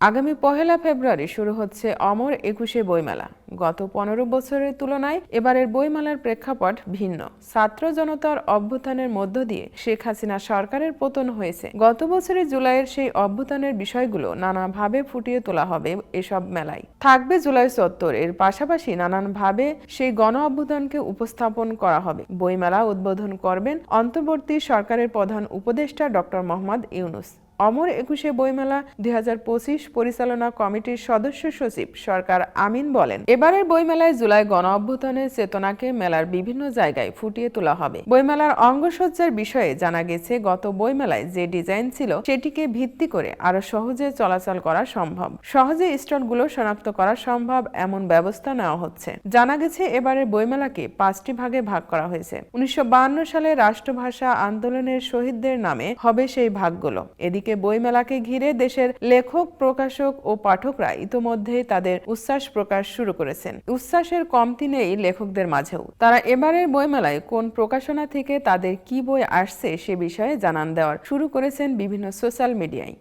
আগামী পহেলা ফেব্রুয়ারি শুরু হচ্ছে অমর একুশে বইমেলা। গত পনেরো বছরের তুলনায় এবারের বইমেলার প্রেক্ষাপট ভিন্ন। ছাত্র জনতার অভ্যুত্থানের মধ্য দিয়ে শেখ হাসিনা সরকারের পতন হয়েছে। গত বছরে জুলাইয়ের সেই অভ্যুত্থানের বিষয়গুলো নানাভাবে ফুটিয়ে তোলা হবে এসব মেলায়। থাকবে জুলাই চত্বর এর পাশাপাশি নানানভাবে সেই গণ অভ্যুত্থানকে উপস্থাপন করা হবে। বইমেলা উদ্বোধন করবেন অন্তর্বর্তী সরকারের প্রধান উপদেষ্টা ডক্টর মোহাম্মদ ইউনুস। অমর একুশে বইমেলা দুই হাজার পঁচিশ পরিচালনা কমিটির সদস্য সচিব সরকার আমিন বলেন, এবারের বইমেলায় জুলাই গণ অভ্যুত্থানের চেতনাকে মেলার বিভিন্ন জায়গায় ফুটিয়ে তোলা হবে। বইমেলার অঙ্গসজ্জার বিষয়ে জানা গেছে, গত বইমেলায় যে ডিজাইন ছিল, সেটিকে ভিত্তি করে আরও সহজে চলাচল করা সম্ভব। সহজে স্টলগুলো শনাক্ত করা সম্ভব এমন ব্যবস্থা নেওয়া হচ্ছে। জানা গেছে, এবারের বইমেলাকে পাঁচটি ভাগে ভাগ করা হয়েছে। উনিশশো সালে রাষ্ট্রভাষা আন্দোলনের শহীদদের নামে হবে সেই ভাগগুলো। এদিকে বইমেলাকে ঘিরে দেশের লেখক, প্রকাশক ও পাঠকরা ইতোমধ্যেই তাদের উচ্ছ্বাস প্রকাশ শুরু করেছেন। উচ্ছ্বাসের কমতি নেই লেখকদের মাঝেও। তারা এবারের বইমেলায় কোন প্রকাশনা থেকে তাদের কি বই আসছে সে বিষয়ে জানান দেওয়ার। শুরু করেছেন বিভিন্ন সোশ্যাল মিডিয়ায়।